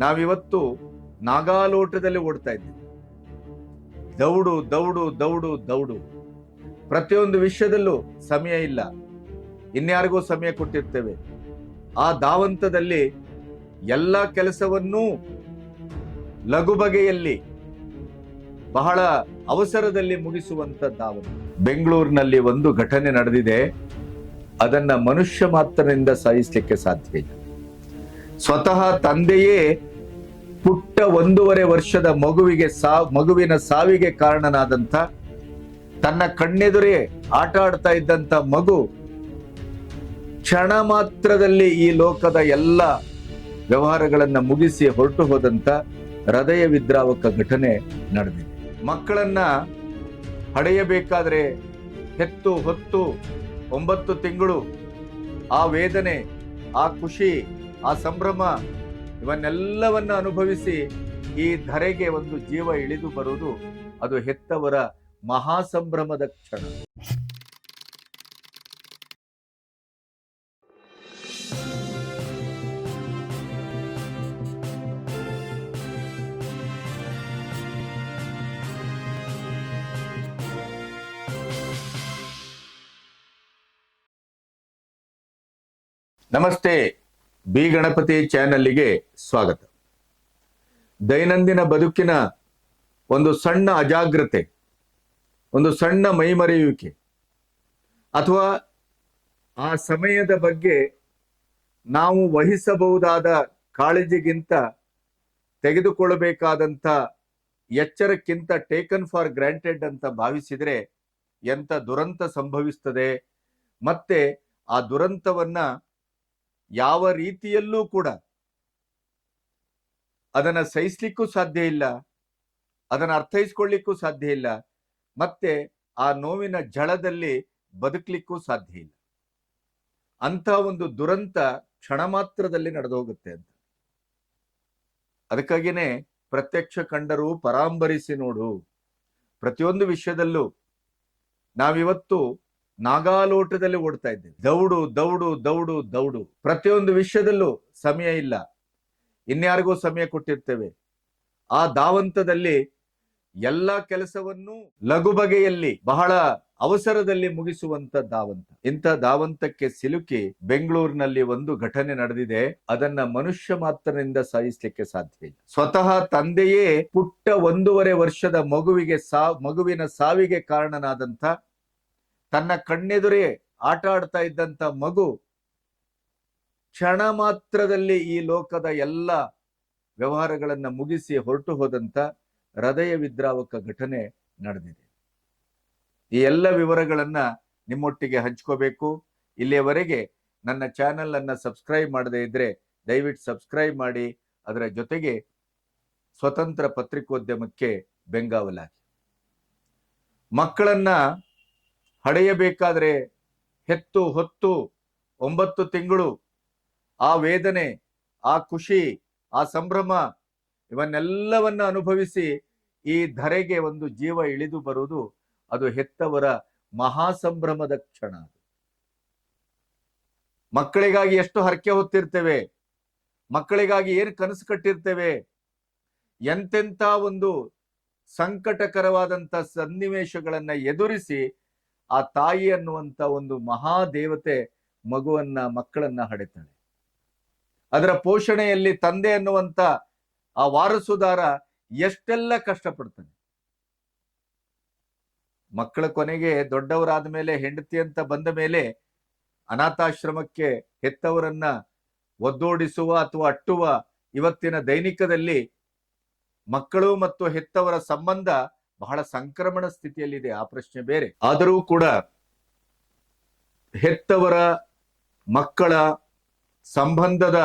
ನಾವಿವತ್ತು ನಾಗಾಲೋಟದಲ್ಲಿ ಓಡ್ತಾ ಇದ್ದೀವಿ. ದೌಡು ದೌಡು ದೌಡು ದೌಡು. ಪ್ರತಿಯೊಂದು ವಿಷಯದಲ್ಲೂ ಸಮಯ ಇಲ್ಲ. ಇನ್ಯಾರಿಗೂ ಸಮಯ ಕೊಟ್ಟಿರ್ತೇವೆ. ಆ ಧಾವಂತದಲ್ಲಿ ಎಲ್ಲ ಕೆಲಸವನ್ನೂ ಲಘು ಬಗೆಯಲ್ಲಿ ಬಹಳ ಅವಸರದಲ್ಲಿ ಮುಗಿಸುವಂತ ಧಾವಂತ. ಬೆಂಗಳೂರಿನಲ್ಲಿ ಒಂದು ಘಟನೆ ನಡೆದಿದೆ. ಅದನ್ನ ಮನುಷ್ಯ ಮಾತ್ರದಿಂದ ಸಹಿಸಲಿಕ್ಕೆ ಸಾಧ್ಯ ಇಲ್ಲ. ಸ್ವತಃ ತಂದೆಯೇ ಪುಟ್ಟ ಒಂದೂವರೆ ವರ್ಷದ ಮಗುವಿಗೆ ಸಾ, ಮಗುವಿನ ಸಾವಿಗೆ ಕಾರಣನಾದಂಥ, ತನ್ನ ಕಣ್ಣೆದುರೇ ಆಟ ಆಡ್ತಾ ಇದ್ದಂಥ ಮಗು, ಕ್ಷಣ ಮಾತ್ರದಲ್ಲಿ ಈ ಲೋಕದ ಎಲ್ಲ ವ್ಯವಹಾರಗಳನ್ನು ಮುಗಿಸಿ ಹೊರಟು ಹೋದಂಥ ಹೃದಯ ವಿದ್ರಾವಕ ಘಟನೆ ನಡೆದಿದೆ. ಮಕ್ಕಳನ್ನ ಹಡೆಯಬೇಕಾದ್ರೆ ಹೆತ್ತು ಹೊತ್ತು ಒಂಬತ್ತು ತಿಂಗಳು ಆ ವೇದನೆ, ಆ ಖುಷಿ, ಆ ಸಂಭ್ರಮ ಇವನ್ನೆಲ್ಲವನ್ನ ಅನುಭವಿಸಿ ಈ ಧರೆಗೆ ಒಂದು ಜೀವ ಇಳಿದು ಬರುವುದು ಅದು ಹೆತ್ತವರ ಮಹಾ ಸಂಭ್ರಮದ ಕ್ಷಣ. ನಮಸ್ತೆ. ಬಿ ಗಣಪತಿ ಚಾನಲ್ಗೆ ಸ್ವಾಗತ. ದೈನಂದಿನ ಬದುಕಿನ ಒಂದು ಸಣ್ಣ ಅಜಾಗ್ರತೆ, ಒಂದು ಸಣ್ಣ ಮೈಮರೆಯುವಿಕೆ ಅಥವಾ ಆ ಸಮಯದ ಬಗ್ಗೆ ನಾವು ವಹಿಸಬಹುದಾದ ಕಾಳಜಿಗಿಂತ ತೆಗೆದುಕೊಳ್ಳಬೇಕಾದಂಥ ಎಚ್ಚರಕ್ಕಿಂತ ಟೇಕನ್ ಫಾರ್ ಗ್ರಾಂಟೆಡ್ ಅಂತ ಭಾವಿಸಿದರೆ ಎಂಥ ದುರಂತ ಸಂಭವಿಸ್ತದೆ. ಮತ್ತೆ ಆ ದುರಂತವನ್ನ ಯಾವ ರೀತಿಯಲ್ಲೂ ಕೂಡ ಅದನ್ನ ಸಹಿಸ್ಲಿಕ್ಕೂ ಸಾಧ್ಯ ಇಲ್ಲ, ಅದನ್ನ ಅರ್ಥೈಸ್ಕೊಳ್ಳಿಕ್ಕೂ ಸಾಧ್ಯ ಇಲ್ಲ, ಮತ್ತೆ ಆ ನೋವಿನ ಝಳದಲ್ಲಿ ಬದುಕಲಿಕ್ಕೂ ಸಾಧ್ಯ ಇಲ್ಲ. ಅಂತ ಒಂದು ದುರಂತ ಕ್ಷಣ ಮಾತ್ರದಲ್ಲಿ ನಡೆದು ಹೋಗುತ್ತೆ ಅಂತ. ಅದಕ್ಕಾಗಿನೇ ಪ್ರತ್ಯಕ್ಷ ಕಂಡರು ಪರಾಂಬರಿಸಿ ನೋಡು. ಪ್ರತಿಯೊಂದು ವಿಷಯದಲ್ಲೂ ನಾವಿವತ್ತು ನಾಗಾಲೋಟದಲ್ಲಿ ಓಡ್ತಾ ಇದ್ದೇವೆ. ದೌಡು ದೌಡು ದೌಡು ದೌಡು. ಪ್ರತಿಯೊಂದು ವಿಷಯದಲ್ಲೂ ಸಮಯ ಇಲ್ಲ. ಇನ್ಯಾರಿಗೂ ಸಮಯ ಕೊಟ್ಟಿರ್ತೇವೆ. ಆ ದಾವಂತದಲ್ಲಿ ಎಲ್ಲ ಕೆಲಸವನ್ನು ಲಘು ಬಗೆಯಲ್ಲಿ ಬಹಳ ಅವಸರದಲ್ಲಿ ಮುಗಿಸುವಂತ ದಾವಂತ ಇಂಥ ದಾವಂತಕ್ಕೆ ಸಿಲುಕಿ ಬೆಂಗಳೂರಿನಲ್ಲಿ ಒಂದು ಘಟನೆ ನಡೆದಿದೆ. ಅದನ್ನ ಮನುಷ್ಯ ಮಾತ್ರನಿಂದ ಸಹಿಸಲಿಕ್ಕೆ ಸಾಧ್ಯ ಇಲ್ಲ. ಸ್ವತಃ ತಂದೆಯೇ ಪುಟ್ಟ ಒಂದೂವರೆ ವರ್ಷದ ಮಗುವಿಗೆ ಸಾ, ಮಗುವಿನ ಸಾವಿಗೆ ಕಾರಣನಾದಂತ ತನ್ನ ಕಣ್ಣೆದುರೇ ಆಟ ಆಡ್ತಾ ಇದ್ದಂತ ಮಗು ಕ್ಷಣ ಮಾತ್ರದಲ್ಲಿ ಈ ಲೋಕದ ಎಲ್ಲ ವ್ಯವಹಾರಗಳನ್ನ ಮುಗಿಸಿ ಹೊರಟು ಹೋದಂತ ಹೃದಯ ವಿದ್ರಾವಕ ಘಟನೆ ನಡೆದಿದೆ. ಈ ಎಲ್ಲ ವಿವರಗಳನ್ನ ನಿಮ್ಮೊಟ್ಟಿಗೆ ಹಂಚ್ಕೋಬೇಕು. ಇಲ್ಲಿಯವರೆಗೆ ನನ್ನ ಚಾನೆಲ್ ಅನ್ನ ಸಬ್ಸ್ಕ್ರೈಬ್ ಮಾಡದೇ ಇದ್ರೆ ದಯವಿಟ್ಟು ಸಬ್ಸ್ಕ್ರೈಬ್ ಮಾಡಿ, ಅದರ ಜೊತೆಗೆ ಸ್ವತಂತ್ರ ಪತ್ರಿಕೋದ್ಯಮಕ್ಕೆ ಬೆಂಗಾವಲಾಗಿ. ಮಕ್ಕಳನ್ನ ಹಡೆಯಬೇಕಾದ್ರೆ ಹೆತ್ತು ಹೊತ್ತು ಒಂಬತ್ತು ತಿಂಗಳು ಆ ವೇದನೆ, ಆ ಖುಷಿ, ಆ ಸಂಭ್ರಮ ಇವನ್ನೆಲ್ಲವನ್ನ ಅನುಭವಿಸಿ ಈ ಧರೆಗೆ ಒಂದು ಜೀವ ಇಳಿದು ಬರುವುದು ಅದು ಹೆತ್ತವರ ಮಹಾ ಸಂಭ್ರಮದ ಕ್ಷಣ ಅದು. ಮಕ್ಕಳಿಗಾಗಿ ಎಷ್ಟು ಹರಕೆ ಹೊತ್ತಿರ್ತೇವೆ, ಮಕ್ಕಳಿಗಾಗಿ ಏನು ಕನಸು ಕಟ್ಟಿರ್ತೇವೆ, ಎಂತೆಂಥ ಒಂದು ಸಂಕಟಕರವಾದಂತ ಸನ್ನಿವೇಶಗಳನ್ನ ಎದುರಿಸಿ ಆ ತಾಯಿ ಅನ್ನುವಂತ ಒಂದು ಮಹಾದೇವತೆ ಮಗುವನ್ನ, ಮಕ್ಕಳನ್ನ ಹಡೆತಾಳೆ. ಅದರ ಪೋಷಣೆಯಲ್ಲಿ ತಂದೆ ಅನ್ನುವಂತ ಆ ವಾರಸುದಾರ ಎಷ್ಟೆಲ್ಲ ಕಷ್ಟಪಡ್ತಾನೆ. ಮಕ್ಕಳ ಕೊನೆಗೆ ದೊಡ್ಡವರಾದ ಮೇಲೆ ಹೆಂಡತಿ ಅಂತ ಬಂದ ಮೇಲೆ ಅನಾಥಾಶ್ರಮಕ್ಕೆ ಹೆತ್ತವರನ್ನ ಒದ್ದೋಡಿಸುವ ಅಥವಾ ಅಟ್ಟುವ ಇವತ್ತಿನ ದೈನಿಕದಲ್ಲಿ ಮಕ್ಕಳು ಮತ್ತು ಹೆತ್ತವರ ಸಂಬಂಧ ಬಹಳ ಸಂಕ್ರಮಣ ಸ್ಥಿತಿಯಲ್ಲಿದೆ, ಆ ಪ್ರಶ್ನೆ ಬೇರೆ. ಆದರೂ ಕೂಡ ಹೆತ್ತವರ ಮಕ್ಕಳ ಸಂಬಂಧದ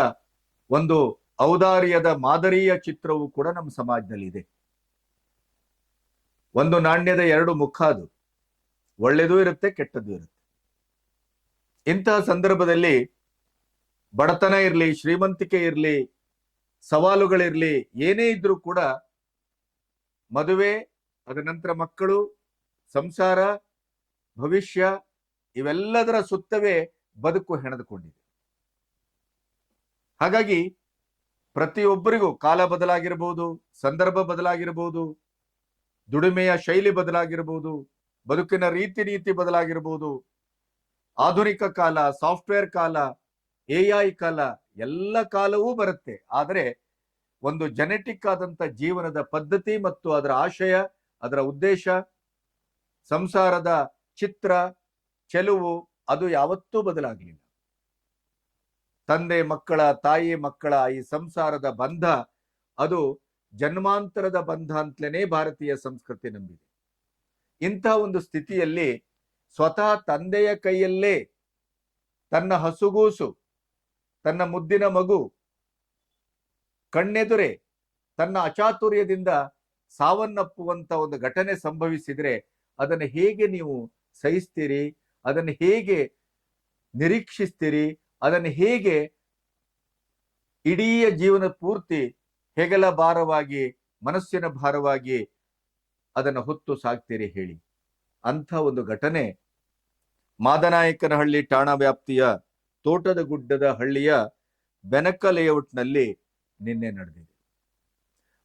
ಒಂದು ಔದಾರ್ಯದ ಮಾದರಿಯ ಚಿತ್ರವು ಕೂಡ ನಮ್ಮ ಸಮಾಜದಲ್ಲಿ ಇದೆ ಒಂದು ನಾಣ್ಯದ ಎರಡು ಮುಖ ಅದು. ಒಳ್ಳೆಯದೂ ಇರುತ್ತೆ, ಕೆಟ್ಟದ್ದು ಇರುತ್ತೆ. ಇಂತಹ ಸಂದರ್ಭದಲ್ಲಿ ಬಡತನ ಇರಲಿ, ಶ್ರೀಮಂತಿಕೆ ಇರಲಿ, ಸವಾಲುಗಳಿರಲಿ, ಏನೇ ಇದ್ರೂ ಕೂಡ ಮದುವೆ ಅದ ನಂತರ ಮಕ್ಕಳು, ಸಂಸಾರ, ಭವಿಷ್ಯ ಇವೆಲ್ಲದರ ಸುತ್ತವೇ ಬದುಕು ಹೆಣೆದುಕೊಂಡಿದೆ. ಹಾಗಾಗಿ ಪ್ರತಿಯೊಬ್ಬರಿಗೂ ಕಾಲ ಬದಲಾಗಿರಬಹುದು ಸಂದರ್ಭ ಬದಲಾಗಿರಬಹುದು ದುಡಿಮೆಯ ಶೈಲಿ ಬದಲಾಗಿರಬಹುದು ಬದುಕಿನ ರೀತಿ ನೀತಿ ಬದಲಾಗಿರಬಹುದು ಆಧುನಿಕ ಕಾಲ, ಸಾಫ್ಟ್ವೇರ್ ಕಾಲ ಎಐ ಕಾಲ, ಎಲ್ಲ ಕಾಲವೂ ಬರುತ್ತೆ. ಆದರೆ ಒಂದು ಜೆನೆಟಿಕ್ ಆದಂತ ಜೀವನದ ಪದ್ಧತಿ ಮತ್ತು ಅದರ ಆಶಯ ಅದರ ಉದ್ದೇಶ ಸಂಸಾರದ ಚಿತ್ರ, ಚೆಲುವು, ಅದು ಯಾವತ್ತೂ ಬದಲಾಗಲಿಲ್ಲ. ತಂದೆ, ಮಕ್ಕಳ, ತಾಯಿ, ಮಕ್ಕಳ ಈ ಸಂಸಾರದ ಬಂಧ, ಅದು ಜನ್ಮಾಂತರದ ಬಂಧ ಅಂತಲೇ ಭಾರತೀಯ ಸಂಸ್ಕೃತಿ ನಂಬಿದೆ. ಇಂತಹ ಒಂದು ಸ್ಥಿತಿಯಲ್ಲಿ ಸ್ವತಃ ತಂದೆಯ ಕೈಯಲ್ಲೇ ತನ್ನ ಹಸುಗೂಸು, ತನ್ನ ಮುದ್ದಿನ ಮಗು, ಕಣ್ಣೆದುರೆ ತನ್ನ ಅಚಾತುರ್ಯದಿಂದ ಸಾವನ್ನಪ್ಪುವಂತ ಒಂದು ಘಟನೆ ಸಂಭವಿಸಿದ್ರೆ ಅದನ್ನು ಹೇಗೆ ನೀವು ಸಹಿಸ್ತೀರಿ? ಅದನ್ನು ಹೇಗೆ ನಿರೀಕ್ಷಿಸ್ತೀರಿ? ಅದನ್ನು ಹೇಗೆ ಇಡೀ ಜೀವನ ಪೂರ್ತಿ ಹೆಗಲ ಭಾರವಾಗಿ, ಮನಸ್ಸಿನ ಭಾರವಾಗಿ ಅದನ್ನು ಹೊತ್ತು ಸಾಕ್ತೀರಿ ಹೇಳಿ. ಅಂಥ ಒಂದು ಘಟನೆ ಮಾದನಾಯಕನಹಳ್ಳಿ ಠಾಣಾ ವ್ಯಾಪ್ತಿಯ ತೋಟದ ಗುಡ್ಡದ ಹಳ್ಳಿಯ ಬೆನಕ ಲೇಔಟ್ನಲ್ಲಿ ನಿನ್ನೆ ನಡೆದಿದೆ.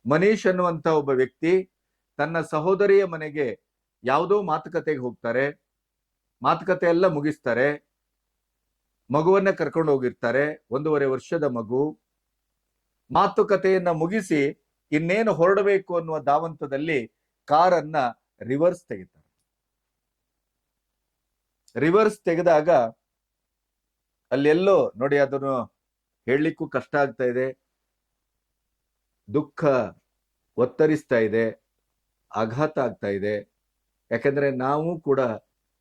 ಮನೀಶ್ ಅನ್ನುವಂತ ಒಬ್ಬ ವ್ಯಕ್ತಿ ತನ್ನ ಸಹೋದರಿಯ ಮನೆಗೆ ಯಾವುದೋ ಮಾತುಕತೆಗೆ ಹೋಗ್ತಾರೆ. ಮಾತುಕತೆ ಎಲ್ಲ ಮುಗಿಸ್ತಾರೆ. ಮಗುವನ್ನ ಕರ್ಕೊಂಡು ಹೋಗಿರ್ತಾರೆ. ಒಂದೂವರೆ ವರ್ಷದ ಮಗು. ಮಾತುಕತೆಯನ್ನ ಮುಗಿಸಿ ಇನ್ನೇನು ಹೊರಡಬೇಕು ಅನ್ನುವ ಧಾವಂತದಲ್ಲಿ ಕಾರನ್ನ ರಿವರ್ಸ್ ತೆಗಿತಾರೆ. ರಿವರ್ಸ್ ತೆಗೆದಾಗ ಅಲ್ಲೆಲ್ಲೋ ನೋಡಿ ಅದನ್ನು ಹೇಳಲಿಕ್ಕೂ ಕಷ್ಟ ಆಗ್ತಾ ಇದೆ. ದುಃಖ ಒತ್ತರಿಸ್ತಾ ಇದೆ, ಆಘಾತ ಆಗ್ತಾ ಇದೆ. ಯಾಕಂದ್ರೆ ನಾವು ಕೂಡ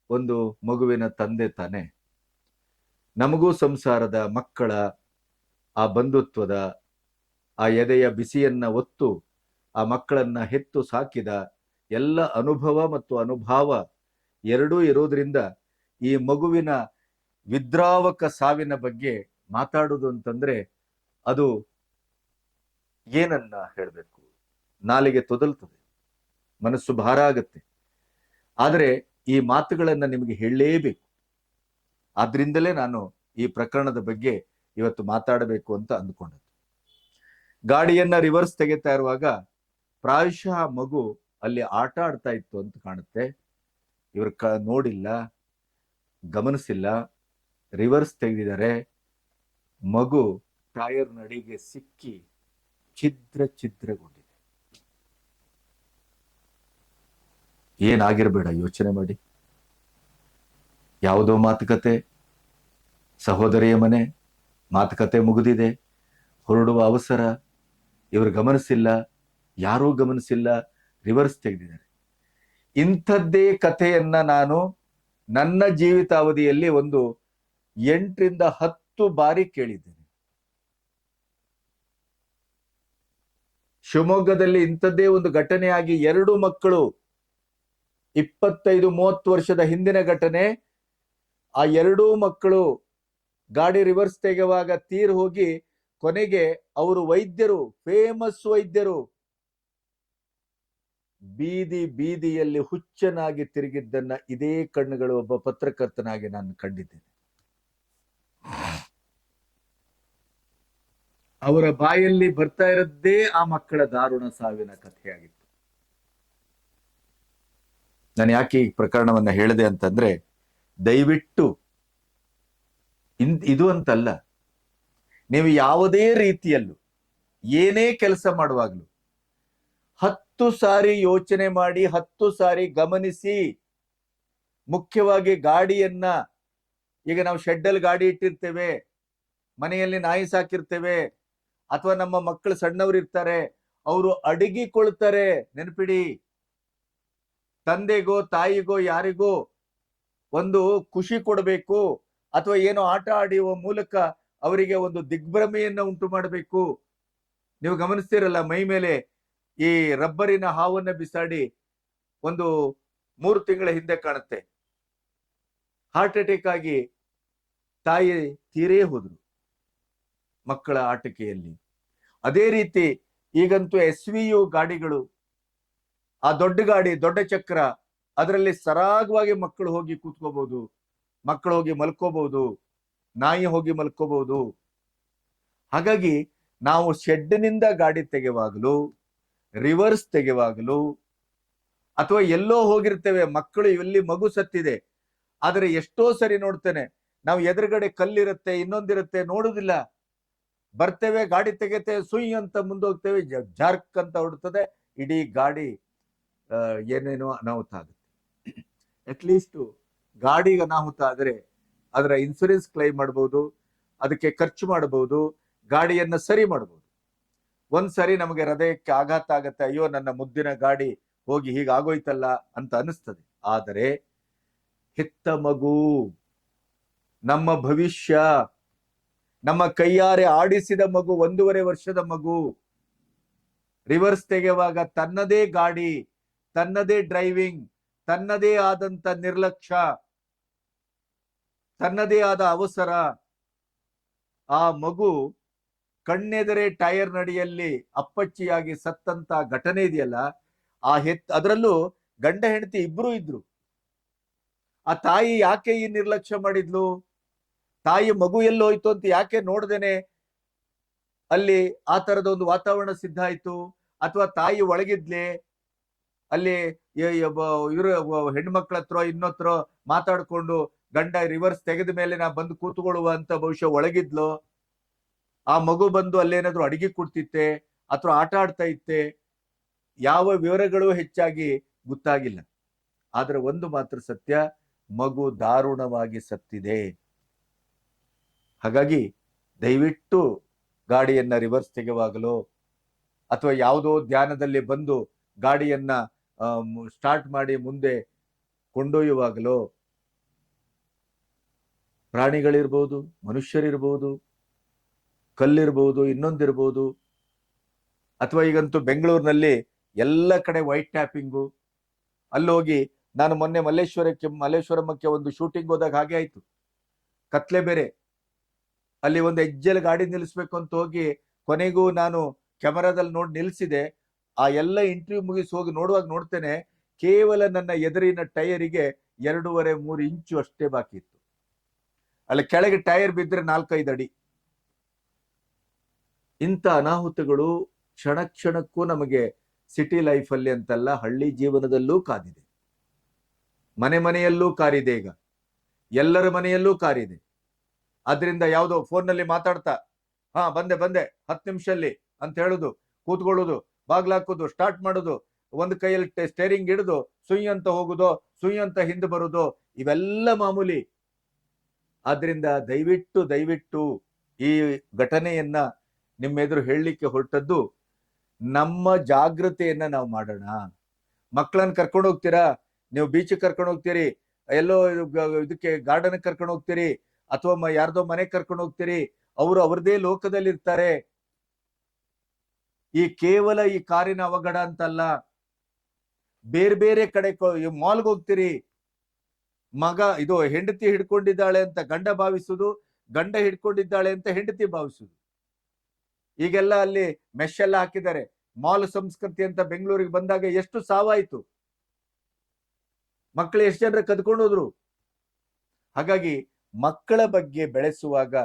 ಒಂದು ಮಗುವಿನ ತಂದೆ ತಾನೆ. ನಮಗೂ ಸಂಸಾರದ ಮಕ್ಕಳ ಆ ಬಂಧುತ್ವದ, ಆ ಎದೆಯ ಬಿಸಿಯನ್ನ ಒತ್ತು, ಆ ಮಕ್ಕಳನ್ನ ಹೆತ್ತು ಸಾಕಿದ ಎಲ್ಲ ಅನುಭವ ಮತ್ತು ಅನುಭಾವ ಎರಡೂ ಇರೋದ್ರಿಂದ ಈ ಮಗುವಿನ ವಿದ್ರಾವಕ ಸಾವಿನ ಬಗ್ಗೆ ಮಾತಾಡೋದು ಅಂತಂದ್ರೆ ಅದು ಏನನ್ನ ಹೇಳಬೇಕು? ನಾಲಿಗೆ ತೊದಲ್ತದೆ. ಮನಸ್ಸು ಭಾರ ಆಗತ್ತೆ ಆದರೆ ಈ ಮಾತುಗಳನ್ನು ನಿಮಗೆ ಹೇಳಲೇಬೇಕು. ಆದ್ರಿಂದಲೇ ನಾನು ಈ ಪ್ರಕರಣದ ಬಗ್ಗೆ ಇವತ್ತು ಮಾತಾಡಬೇಕು ಅಂತ ಅಂದ್ಕೊಂಡದ್ದು. ಗಾಡಿಯನ್ನ ರಿವರ್ಸ್ ತೆಗೆತಾ ಇರುವಾಗ ಪ್ರಾಯಶಃ ಮಗು ಅಲ್ಲಿ ಆಟ ಆಡ್ತಾ ಇತ್ತು ಅಂತ ಕಾಣುತ್ತೆ. ಇವರು ಕ ನೋಡಿಲ್ಲ, ಗಮನಿಸಿಲ್ಲ ರಿವರ್ಸ್ ತೆಗೆದಿದ್ದಾರೆ. ಮಗು ಟೈರ್ ನಡಿಗೆ ಸಿಕ್ಕಿ ಛಿದ್ರ ಛಿದ್ರಗೊಂಡಿದೆ ಏನಾಗಿರಬೇಡ, ಯೋಚನೆ ಮಾಡಿ. ಯಾವುದೋ ಮಾತುಕತೆ, ಸಹೋದರಿಯ ಮನೆ, ಮಾತುಕತೆ ಮುಗಿದಿದೆ. ಹೊರಡುವ ಅವಸರ, ಇವರು ಗಮನಿಸಿಲ್ಲ, ಯಾರೂ ಗಮನಿಸಿಲ್ಲ, ರಿವರ್ಸ್ ತೆಗೆದಿದ್ದಾರೆ. ಇಂಥದ್ದೇ ಕಥೆಯನ್ನ ನಾನು ನನ್ನ ಜೀವಿತಾವಧಿಯಲ್ಲಿ ಒಂದು ಎಂಟರಿಂದ ಹತ್ತು ಬಾರಿ ಕೇಳಿದ್ದೇನೆ. ಶಿವಮೊಗ್ಗದಲ್ಲಿ ಇಂಥದ್ದೇ ಒಂದು ಘಟನೆಯಾಗಿ ಎರಡು ಮಕ್ಕಳು ಇಪ್ಪತ್ತೈದು, ಮೂವತ್ತು ವರ್ಷದ ಹಿಂದಿನ ಘಟನೆ. ಆ ಎರಡೂ ಮಕ್ಕಳು ಗಾಡಿ ರಿವರ್ಸ್ ತೆಗೆಯುವಾಗ ತೀರ್ ಹೋಗಿ ಕೊನೆಗೆ ಅವರು ವೈದ್ಯರು ಫೇಮಸ್ ವೈದ್ಯರು, ಬೀದಿ ಬೀದಿಯಲ್ಲಿ ಹುಚ್ಚನಾಗಿ ತಿರುಗಿದ್ದನ್ನ ಇದೇ ಕಣ್ಣುಗಳು ಒಬ್ಬ ಪತ್ರಕರ್ತನಾಗಿ ನಾನು ಕಂಡಿದ್ದೇನೆ. ಅವರ ಬಾಯಲ್ಲಿ ಬರ್ತಾ ಇರದ್ದೇ ಆ ಮಕ್ಕಳ ದಾರುಣ ಸಾವಿನ ಕಥೆಯಾಗಿತ್ತು. ನಾನು ಯಾಕೆ ಈ ಪ್ರಕರಣವನ್ನ ಹೇಳಿದೆ ಅಂತಂದ್ರೆ, ದಯವಿಟ್ಟು ಇನ್ ಇದು ಅಂತಲ್ಲ, ನೀವು ಯಾವುದೇ ರೀತಿಯಲ್ಲೂ, ಏನೇ ಕೆಲಸ ಮಾಡುವಾಗ್ಲೂ, ಹತ್ತು ಸಾರಿ ಯೋಚನೆ ಮಾಡಿ, ಹತ್ತು ಸಾರಿ ಗಮನಿಸಿ, ಮುಖ್ಯವಾಗಿ ಗಾಡಿಯನ್ನ, ಈಗ ನಾವು ಶೆಡ್ಡಲ್ಲಿ ಗಾಡಿ ಇಟ್ಟಿರ್ತೇವೆ, ಮನೆಯಲ್ಲಿ ನಾಯಿ ಸಾಕಿರ್ತೇವೆ ಅಥವಾ ನಮ್ಮ ಮಕ್ಕಳು ಸಣ್ಣವರು ಇರ್ತಾರೆ, ಅವರು ಅಡಗಿಕೊಳ್ತಾರೆ. ನೆನಪಿಡಿ. ತಂದೆಗೋ, ತಾಯಿಗೋ, ಯಾರಿಗೋ ಒಂದು ಖುಷಿ ಕೊಡಬೇಕು, ಅಥವಾ ಏನೋ ಆಟ ಆಡುವ ಮೂಲಕ ಅವರಿಗೆ ಒಂದು ದಿಗ್ಭ್ರಮೆಯನ್ನ ಉಂಟು ಮಾಡಬೇಕು. ನೀವು ಗಮನಿಸ್ತೀರಲ್ಲ, ಮೈ ಮೇಲೆ ಈ ರಬ್ಬರಿನ ಹಾವನ್ನ ಬಿಸಾಡಿ ಒಂದು ಮೂರು ತಿಂಗಳ ಹಿಂದೆ ಕಾಣುತ್ತೆ. ಹಾರ್ಟ್ ಅಟ್ಯಾಕ್ ಆಗಿ ತಾಯಿ ತೀರೇ ಹೋದ್ರು. ಮಕ್ಕಳ ಆಟಿಕೆಯಲ್ಲಿ. ಅದೇ ರೀತಿ ಈಗಂತೂ ಎಸ್ ವಿ ಯು ಗಾಡಿಗಳು, ಆ ದೊಡ್ಡ ಗಾಡಿ, ದೊಡ್ಡ ಚಕ್ರ, ಅದರಲ್ಲಿ ಸರಾಗವಾಗಿ ಮಕ್ಕಳು ಹೋಗಿ ಕೂತ್ಕೋಬಹುದು ಮಕ್ಕಳು ಹೋಗಿ ಮಲ್ಕೋಬಹುದು ನಾಯಿ ಹೋಗಿ ಮಲ್ಕೋಬಹುದು ಹಾಗಾಗಿ ನಾವು ಶೆಡ್ನಿಂದ ಗಾಡಿ ತೆಗೆವಾಗಲೂ, ರಿವರ್ಸ್ ತೆಗೆವಾಗಲೂ, ಅಥವಾ ಎಲ್ಲೋ ಹೋಗಿರ್ತೇವೆ, ಮಕ್ಕಳು ಇಲ್ಲಿ ಮಗು ಸತ್ತಿದೆ, ಆದರೆ ಎಷ್ಟೋ ಸರಿ ನೋಡ್ತೇನೆ, ನಾವು ಎದುರುಗಡೆ ಕಲ್ಲಿರುತ್ತೆ, ಇನ್ನೊಂದಿರುತ್ತೆ ನೋಡುದಿಲ್ಲ ಬರ್ತೇವೆ, ಗಾಡಿ ತೆಗೆತೇವೆ ಸುಯ್ ಅಂತ ಮುಂದೋಗ್ತೇವೆ ಜಾರ್ಕ್ ಅಂತ ಹೊಡ್ತದೆ ಇಡೀ ಗಾಡಿ ಏನೇನೋ ಅನಾಹುತ ಆಗುತ್ತೆ ಅಟ್ಲೀಸ್ಟ್ ಗಾಡಿಗೆ ಅನಾಹುತ ಆದ್ರೆ ಅದರ ಇನ್ಸೂರೆನ್ಸ್ ಕ್ಲೈಮ್ ಮಾಡಬಹುದು ಅದಕ್ಕೆ ಖರ್ಚು ಮಾಡಬಹುದು ಗಾಡಿಯನ್ನ ಸರಿ ಮಾಡಬಹುದು ಒಂದ್ಸರಿ ನಮಗೆ ಹೃದಯಕ್ಕೆ ಆಘಾತ ಆಗತ್ತೆ, ಅಯ್ಯೋ, ನನ್ನ ಮುದ್ದಿನ ಗಾಡಿ ಹೋಗಿ ಹೀಗಾಗೋಯ್ತಲ್ಲ ಅಂತ ಅನಿಸ್ತದೆ ಆದರೆ ಹೆತ್ತ ಮಗು, ನಮ್ಮ ಭವಿಷ್ಯ ನಮ್ಮ ಕೈಯಾರೆ ಆಡಿಸಿದ ಮಗು, ಒಂದೂವರೆ ವರ್ಷದ ಮಗು. ರಿವರ್ಸ್ ತೆಗೆಯುವಾಗ ತನ್ನದೇ ಗಾಡಿ, ತನ್ನದೇ ಡ್ರೈವಿಂಗ್, ತನ್ನದೇ ಆದಂತ ನಿರ್ಲಕ್ಷ್ಯ, ತನ್ನದೇ ಆದ ಅವಸರ. ಆ ಮಗು ಕಣ್ಣೆದರೆ ಟೈರ್ ನಡಿಯಲ್ಲಿ ಅಪ್ಪಚ್ಚಿಯಾಗಿ ಸತ್ತಂತ ಘಟನೆ ಇದೆಯಲ್ಲ, ಆ ಹೆತ್, ಅದರಲ್ಲೂ ಗಂಡ ಹೆಂಡತಿ ಇಬ್ರು ಇದ್ರು. ಆ ತಾಯಿ ಯಾಕೆ ಈ ನಿರ್ಲಕ್ಷ್ಯ ಮಾಡಿದ್ಲು? ತಾಯಿ ಮಗು ಎಲ್ಲೋಯ್ತು ಅಂತ ಯಾಕೆ ನೋಡ್ದೇನೆ? ಅಲ್ಲಿ ಆ ತರದ ಒಂದು ವಾತಾವರಣ ಸಿದ್ಧ ಆಯ್ತು. ಅಥವಾ ತಾಯಿ ಒಳಗಿದ್ಲೆ ಅಲ್ಲಿ ಇವರು ಹೆಣ್ಮಕ್ಳ ಹತ್ರ, ಇನ್ನೊತ್ರ ಮಾತಾಡ್ಕೊಂಡು ಗಂಡ ರಿವರ್ಸ್ ತೆಗೆದ ಮೇಲೆ ನಾ ಬಂದು ಕೂತ್ಕೊಳ್ಳುವ ಅಂತ ಬಹುಶಃ ಒಳಗಿದ್ಲು. ಆ ಮಗು ಬಂದು ಅಲ್ಲೇನಾದ್ರು ಅಡಿಗೆ ಕೊಡ್ತಿತ್ತೆ, ಅಥವಾ ಆಟ ಆಡ್ತಾ ಇತ್ತೆ, ಯಾವ ವಿವರಗಳು ಹೆಚ್ಚಾಗಿ ಗೊತ್ತಾಗಿಲ್ಲ. ಆದ್ರೆ ಒಂದು ಮಾತ್ರ ಸತ್ಯ, ಮಗು ದಾರುಣವಾಗಿ ಸತ್ತಿದೆ. ಹಾಗಾಗಿ ದಯವಿಟ್ಟು ಗಾಡಿಯನ್ನ ರಿವರ್ಸ್ ತೆಗೆಯುವಾಗಲೋ ಅಥವಾ ಯಾವುದೋ ಧ್ಯಾನದಲ್ಲಿ ಬಂದು ಗಾಡಿಯನ್ನ ಸ್ಟಾರ್ಟ್ ಮಾಡಿ ಮುಂದೆ ಕೊಂಡೊಯ್ಯುವಾಗಲೋ ಪ್ರಾಣಿಗಳಿರ್ಬೋದು, ಮನುಷ್ಯರಿರ್ಬೋದು, ಕಲ್ಲಿರ್ಬೋದು, ಇನ್ನೊಂದಿರ್ಬೋದು, ಅಥವಾ ಈಗಂತೂ ಬೆಂಗಳೂರಿನಲ್ಲಿ ಎಲ್ಲ ಕಡೆ ವೈಟ್ ಟ್ಯಾಪಿಂಗು ಅಲ್ಲೋಗಿ ನಾನು ಮೊನ್ನೆ ಮಲ್ಲೇಶ್ವರಕ್ಕೆ, ಮಲ್ಲೇಶ್ವರಮಕ್ಕೆ ಒಂದು ಶೂಟಿಂಗ್ ಹೋದಾಗ ಹಾಗೆ ಆಯ್ತು. ಕತ್ಲೆ ಬೇರೆ. ಅಲ್ಲಿ ಒಂದು ಹೆಜ್ಜೆಲ್ ಗಾಡಿ ನಿಲ್ಲಿಸ್ಬೇಕು ಅಂತ ಹೋಗಿ ಕೊನೆಗೂ ನಾನು ಕ್ಯಾಮರಾದಲ್ಲಿ ನೋಡಿ ನಿಲ್ಲಿಸಿದೆ ಆ ಎಲ್ಲ ಇಂಟರ್ವ್ಯೂ ಮುಗಿಸಿ ಹೋಗಿ ನೋಡುವಾಗ ನೋಡ್ತೇನೆ, ಕೇವಲ ನನ್ನ ಎದುರಿನ ಟೈರಿಗೆ ಎರಡೂವರೆ ಮೂರು ಇಂಚು ಅಷ್ಟೇ ಬಾಕಿ ಇತ್ತು. ಅಲ್ಲಿ ಕೆಳಗೆ ಟೈರ್ ಬಿದ್ದರೆ ನಾಲ್ಕೈದು ಅಡಿ. ಇಂಥ ಅನಾಹುತಗಳು ಕ್ಷಣ ಕ್ಷಣಕ್ಕೂ ನಮಗೆ ಸಿಟಿ ಲೈಫಲ್ಲಿ ಅಂತಲ್ಲ, ಹಳ್ಳಿ ಜೀವನದಲ್ಲೂ ಕಾದಿದೆ. ಮನೆ ಮನೆಯಲ್ಲೂ ಕಾರಿದೆ ಈಗ. ಎಲ್ಲರ ಮನೆಯಲ್ಲೂ ಕಾರಿದೆ. ಅದರಿಂದ ಯಾವುದೋ ಫೋನ್ನಲ್ಲಿ ಮಾತಾಡ್ತಾ, ಹಾ, ಬಂದೆ ಬಂದೆ, ಹತ್ತು ನಿಮಿಷಲ್ಲಿ ಅಂತ ಹೇಳುದು, ಕೂತ್ಕೊಳ್ಳೋದು ಬಾಗ್ಲಾಕೋದು ಸ್ಟಾರ್ಟ್ ಮಾಡೋದು, ಒಂದು ಕೈಯಲ್ಲಿ ಸ್ಟೇರಿಂಗ್ ಹಿಡಿದು, ಸುಯ್ ಅಂತ ಹೋಗುದು, ಸುಯ್ ಅಂತ ಹಿಂದೆ ಬರುದೋ, ಇವೆಲ್ಲ ಮಾಮೂಲಿ. ಆದ್ರಿಂದ ದಯವಿಟ್ಟು ದಯವಿಟ್ಟು ಈ ಘಟನೆಯನ್ನ ನಿಮ್ಮೆದುರು ಹೇಳಲಿಕ್ಕೆ ಹೊರಟದ್ದು, ನಮ್ಮ ಜಾಗೃತೆಯನ್ನ ನಾವು ಮಾಡೋಣ. ಮಕ್ಕಳನ್ನ ಕರ್ಕೊಂಡು ಹೋಗ್ತೀರಾ? ನೀವು ಬೀಚಿಗೆ ಕರ್ಕೊಂಡು ಹೋಗ್ತೀರಿ? ಎಲ್ಲೋ ಇದಕ್ಕೆ ಗಾರ್ಡನ್ ಕರ್ಕೊಂಡು ಹೋಗ್ತೀರಿ? ಅಥವಾ ಯಾರ್ದೋ ಮನೆ ಕರ್ಕೊಂಡು ಹೋಗ್ತೀರಿ, ಅವರು ಅವ್ರದೇ ಲೋಕದಲ್ಲಿ ಇರ್ತಾರೆ ಈ ಕೇವಲ ಈ ಕಾರಿನ ಅವಘಡ ಅಂತಲ್ಲ. ಬೇರೆ ಬೇರೆ ಕಡೆ ಮಾಲ್ಗೆ ಹೋಗ್ತೀರಿ. ಮಗ ಇದು ಹೆಂಡತಿ ಹಿಡ್ಕೊಂಡಿದ್ದಾಳೆ ಅಂತ ಗಂಡ ಭಾವಿಸುದು, ಗಂಡ ಹಿಡ್ಕೊಂಡಿದ್ದಾಳೆ ಅಂತ ಹೆಂಡತಿ ಭಾವಿಸುದು. ಈಗೆಲ್ಲ ಅಲ್ಲಿ ಮೆಶ್ ಎಲ್ಲ ಹಾಕಿದ್ದಾರೆ. ಮಾಲ್ ಸಂಸ್ಕೃತಿ ಅಂತ ಬೆಂಗಳೂರಿಗೆ ಬಂದಾಗ ಎಷ್ಟು ಸಾವಾಯ್ತು. ಮಕ್ಕಳು ಎಷ್ಟು ಜನರ ಕದ್ಕೊಂಡು ಹೋದ್ರು ಹಾಗಾಗಿ ಮಕ್ಕಳ ಬಗ್ಗೆ ಬೆಳೆಸುವಾಗ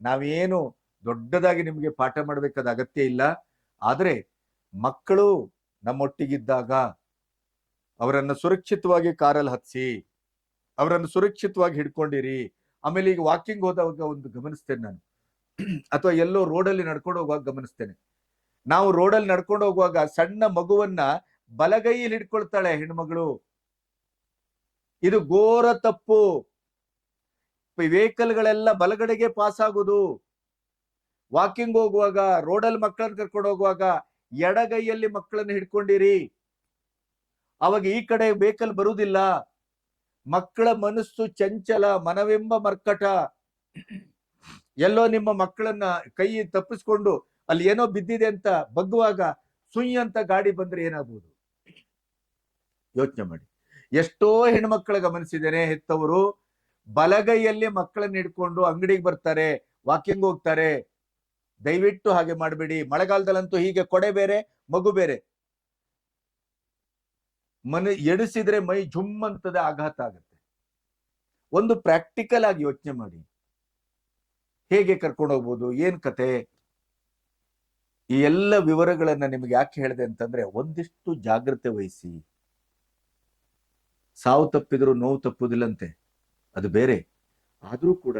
ನಾವೇನು ದೊಡ್ಡದಾಗಿ ನಿಮಗೆ ಪಾಠ ಮಾಡಬೇಕಾದ ಅಗತ್ಯ ಇಲ್ಲ. ಆದರೆ ಮಕ್ಕಳು ನಮ್ಮೊಟ್ಟಿಗಿದ್ದಾಗ ಅವರನ್ನು ಸುರಕ್ಷಿತವಾಗಿ ಕಾರಲ್ಲಿ ಹತ್ಸಿ, ಅವರನ್ನು ಸುರಕ್ಷಿತವಾಗಿ ಹಿಡ್ಕೊಂಡಿರಿ. ಆಮೇಲೆ ಈಗ ವಾಕಿಂಗ್ ಹೋದಾಗ ಒಂದು ಗಮನಿಸ್ತೇನೆ ನಾನು. ಅಥವಾ ಎಲ್ಲೋ ರೋಡಲ್ಲಿ ನಡ್ಕೊಂಡು ಹೋಗುವಾಗ ಗಮನಿಸ್ತೇನೆ. ನಾವು ರೋಡಲ್ಲಿ ನಡ್ಕೊಂಡು ಹೋಗುವಾಗ ಸಣ್ಣ ಮಗುವನ್ನ ಬಲಗೈಯಲ್ಲಿ ಹಿಡ್ಕೊಳ್ತಾಳೆ ಹೆಣ್ಮಗಳು. ಇದು ಘೋರ ತಪ್ಪು. ವೆಹಿಕಲ್ಗಳೆಲ್ಲ ಬಲಗಡೆಗೆ ಪಾಸ್ ಆಗೋದು. ವಾಕಿಂಗ್ ಹೋಗುವಾಗ, ರೋಡಲ್ಲಿ ಮಕ್ಕಳನ್ನ ಕರ್ಕೊಂಡು ಹೋಗುವಾಗ ಎಡಗೈಯಲ್ಲಿ ಮಕ್ಕಳನ್ನ ಹಿಡ್ಕೊಂಡಿರಿ. ಅವಾಗ ಈ ಕಡೆ ವೆಹಿಕಲ್ ಬರುವುದಿಲ್ಲ. ಮಕ್ಕಳ ಮನಸ್ಸು ಚಂಚಲ, ಮನವೆಂಬ ಮರ್ಕಟ. ಎಲ್ಲೋ ನಿಮ್ಮ ಮಕ್ಕಳನ್ನ ಕೈ ತಪ್ಪಿಸ್ಕೊಂಡು ಅಲ್ಲಿ ಏನೋ ಬಿದ್ದಿದೆ ಅಂತ ಬಗ್ಗುವಾಗ ಸುಯ್ ಅಂತ ಗಾಡಿ ಬಂದ್ರೆ ಏನಾಗ್ಬೋದು? ಯೋಚನೆ ಮಾಡಿ. ಎಷ್ಟೋ ಹೆಣ್ಮಕ್ಳ ಗಮನಿಸಿದ್ದೇನೆ ಹೆತ್ತವರು. ಬಲಗೈಯಲ್ಲಿ ಮಕ್ಕಳನ್ನ ಹಿಡ್ಕೊಂಡು ಅಂಗಡಿಗೆ ಬರ್ತಾರೆ ವಾಕಿಂಗ್ ಹೋಗ್ತಾರೆ. ದಯವಿಟ್ಟು ಹಾಗೆ ಮಾಡಬೇಡಿ. ಮಳೆಗಾಲದಲ್ಲಂತೂ ಹೀಗೆ ಕೊಡೆ ಬೇರೆ, ಮಗು ಬೇರೆ. ಮನೆ ಎಡಿಸಿದ್ರೆ ಮೈ ಜುಮ್ ಅಂತದ ಆಘಾತ ಆಗುತ್ತೆ. ಒಂದು ಪ್ರಾಕ್ಟಿಕಲ್ ಆಗಿ ಯೋಚನೆ ಮಾಡಿ. ಹೇಗೆ ಕರ್ಕೊಂಡು ಹೋಗ್ಬೋದು, ಏನ್ ಕತೆ? ಈ ಎಲ್ಲ ವಿವರಗಳನ್ನ ನಿಮ್ಗೆ ಯಾಕೆ ಹೇಳಿದೆ ಅಂತಂದ್ರೆ, ಒಂದಿಷ್ಟು ಜಾಗ್ರತೆ ವಹಿಸಿ. ಸಾವು ತಪ್ಪಿದ್ರು ನೋವು ತಪ್ಪುದಿಲ್ಲಂತೆ. ಅದು ಬೇರೆ. ಆದರೂ ಕೂಡ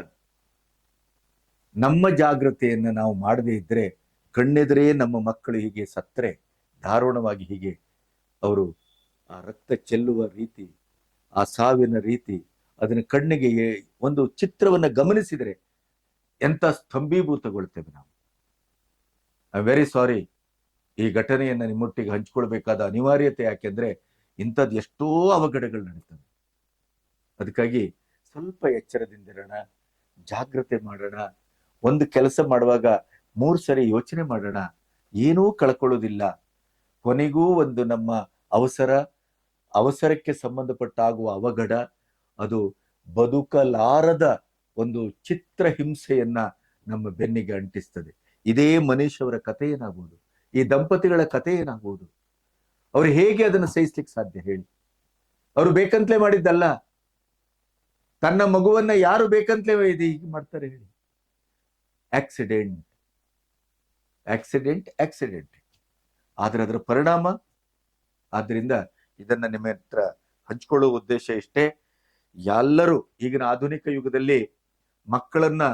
ನಮ್ಮ ಜಾಗ್ರತೆಯನ್ನು ನಾವು ಮಾಡದೇ ಇದ್ದರೆ ಕಣ್ಣೆದುರೇ ನಮ್ಮ ಮಕ್ಕಳು ಹೀಗೆ ಸತ್ತರೆ ದಾರುಣವಾಗಿ ಹೀಗೆ ಅವರು ಆ ರಕ್ತ ಚೆಲ್ಲುವ ರೀತಿ, ಆ ಸಾವಿನ ರೀತಿ, ಅದನ್ನ ಕಣ್ಣಿಗೆ ಒಂದು ಚಿತ್ರವನ್ನ ಗಮನಿಸಿದರೆ ಎಂಥ ಸ್ತಂಭೀಭೂತಗೊಳ್ತೇವೆ ನಾವು. ಐ ವೆರಿ ಸಾರಿ ಈ ಘಟನೆಯನ್ನ ನಿಮ್ಮೊಟ್ಟಿಗೆ ಹಂಚಿಕೊಳ್ಬೇಕಾದ ಅನಿವಾರ್ಯತೆ ಯಾಕೆಂದ್ರೆ ಇಂಥದ್ದು ಎಷ್ಟೋ ಅವಘಡಗಳು ನಡೀತವೆ. ಅದಕ್ಕಾಗಿ ಸ್ವಲ್ಪ ಎಚ್ಚರದಿಂದಿರೋಣ ಜಾಗ್ರತೆ ಮಾಡೋಣ. ಒಂದು ಕೆಲಸ ಮಾಡುವಾಗ ಮೂರು ಸರಿ ಯೋಚನೆ ಮಾಡೋಣ. ಏನೂ ಕಳ್ಕೊಳ್ಳೋದಿಲ್ಲ. ಕೊನೆಗೂ ಒಂದು ನಮ್ಮ ಅವಸರ, ಅವಸರಕ್ಕೆ ಸಂಬಂಧಪಟ್ಟಾಗುವ ಅವಘಡ, ಅದು ಬದುಕಲಾರದ ಒಂದು ಚಿತ್ರ ಹಿಂಸೆಯನ್ನ ನಮ್ಮ ಬೆನ್ನಿಗೆ ಅಂಟಿಸ್ತದೆ. ಇದೇ ಮನೀಶ್ ಅವರ ಕಥೆ ಏನಾಗ್ಬೋದು ಈ ದಂಪತಿಗಳ ಕಥೆ ಏನಾಗ್ಬೋದು ಅವ್ರು ಹೇಗೆ ಅದನ್ನು ಸಹಿಸ್ಲಿಕ್ಕೆ ಸಾಧ್ಯ ಹೇಳಿ. ಅವರು ಬೇಕಂತಲೇ ಮಾಡಿದ್ದಲ್ಲ. ತನ್ನ ಮಗುವನ್ನ ಯಾರು ಬೇಕಂತಲೇ ಇದು ಹೀಗೆ ಮಾಡ್ತಾರೆ ಹೇಳಿ. ಆಕ್ಸಿಡೆಂಟ್ ಆಕ್ಸಿಡೆಂಟ್ ಆಕ್ಸಿಡೆಂಟ್ ಆದ್ರೆ ಅದರ ಪರಿಣಾಮ? ಆದ್ರಿಂದ ಇದನ್ನ ನಿಮ್ಮ ಹತ್ರ ಹಂಚ್ಕೊಳ್ಳುವ ಉದ್ದೇಶ ಇಷ್ಟೇ. ಎಲ್ಲರೂ ಈಗಿನ ಆಧುನಿಕ ಯುಗದಲ್ಲಿ ಮಕ್ಕಳನ್ನ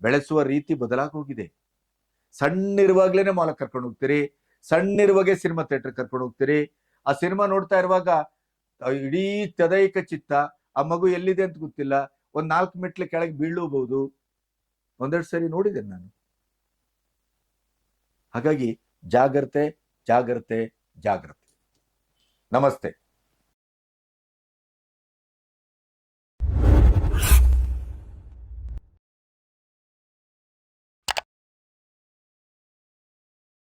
ಬೆಳೆಸುವ ರೀತಿ ಬದಲಾಗಿ ಹೋಗಿದೆ. ಸಣ್ಣಿರುವಾಗ್ಲೇನೆ ಮಾಲಕ್ ಕರ್ಕೊಂಡು ಹೋಗ್ತೀರಿ, ಸಣ್ಣಿರುವಾಗೆ ಸಿನಿಮಾ ಥಿಯೇಟರ್ ಕರ್ಕೊಂಡು ಹೋಗ್ತೀರಿ. ಆ ಸಿನಿಮಾ ನೋಡ್ತಾ ಇರುವಾಗ, ಇಡೀ ತದೈಕ ಚಿತ್ತ ಆ ಮಗು ಎಲ್ಲಿದೆ ಅಂತ ಗೊತ್ತಿಲ್ಲ. ಒಂದ್ ನಾಲ್ಕು ಮೆಟ್ಲು ಕೆಳಗೆ ಬೀಳಬಹುದು. ಒಂದೆರಡು ಸರಿ ನೋಡಿದ್ದೇನೆ ನಾನು. ಹಾಗಾಗಿ ಜಾಗ್ರತೆ ಜಾಗ್ರತೆ ಜಾಗ್ರತೆ. ನಮಸ್ತೆ.